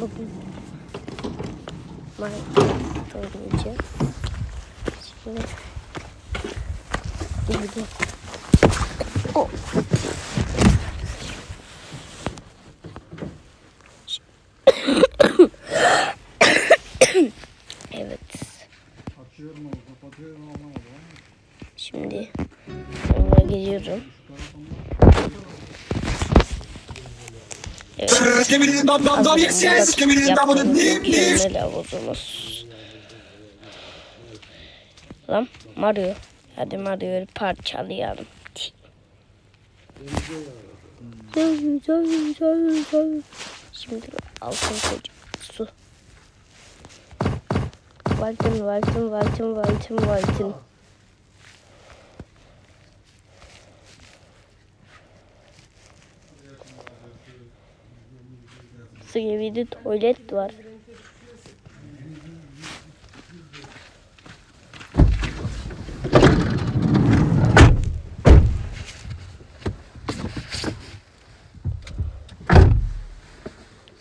Bugün Minecraft oynayacağım. Şimdi Şimdi Oh. Evet. Şimdi onunla geliyorum. Evet. Dim dim. Mükemmel havuzumuz. Lan Mario. Hadi Mario'yu parçalayalım. Şimdi altın koca su. Valtın valtın valtın valtın valtın. Su gibi de tuvalet var.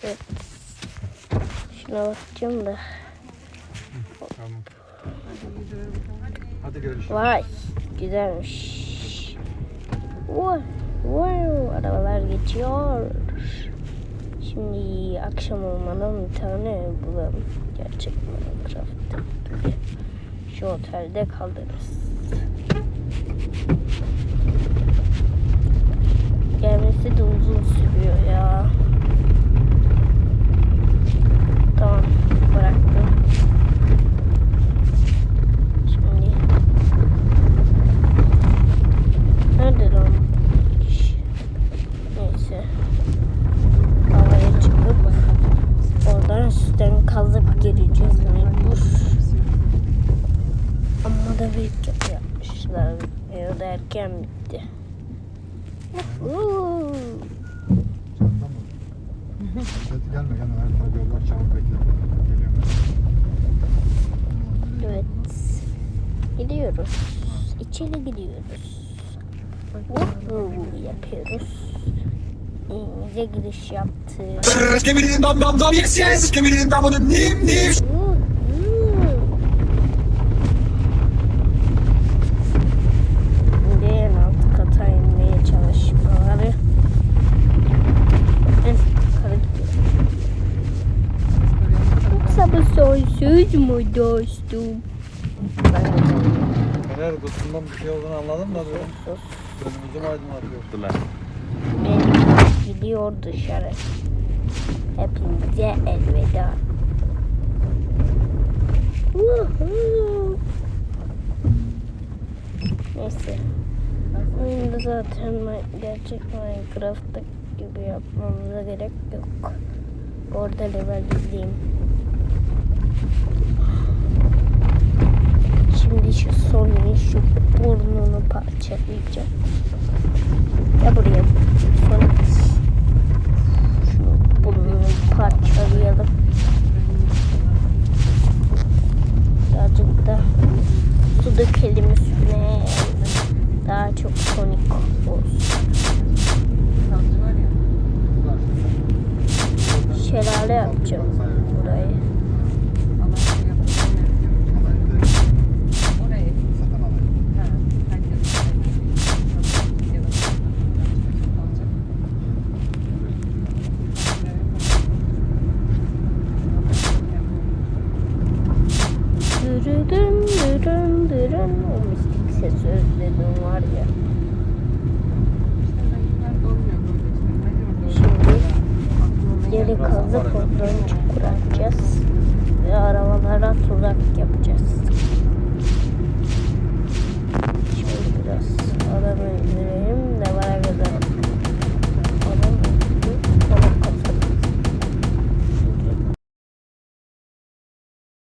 Evet. Şuna bakacağım da. Tamam. Hadi görüşürüz. Vay güzelmiş. Vay, vay, arabalar geçiyor. Şimdi akşam olmadan bir tane bulalım. Gerçek Minecraft. Şu otelde kalırız. Büyük yapı yapmışlar. Ya da erken bitti. Hadi gelme gelme. Her yollar çabuk bekle. Geliyorum. Evet. Gidiyoruz. İçeri gidiyoruz. Uhu yapıyoruz. Evimize giriş me the dum dum dum, yes yes. Give me the dum sonsuz mu dostum? Fener kutusundan bir şey olduğunu anladın mı? Önümüzü mü aydınlatıyor? Ben gidiyor dışarı. Hepinize elveda. Woohoo. Neyse. Oyunda zaten gerçek Minecraft'ta gibi yapmamıza gerek yok. Orada level izleyeyim. Şimdi şu Sony'nin şu burnunu parçalayacağım. Ya buraya Sonic. Şu burnunu parçalayalım. Birazcık da su dökelim üstüne. Daha çok Sonic olsun. Şelale yapacağım oradan çukur atacağız. Ve arabalara tuzak yapacağız.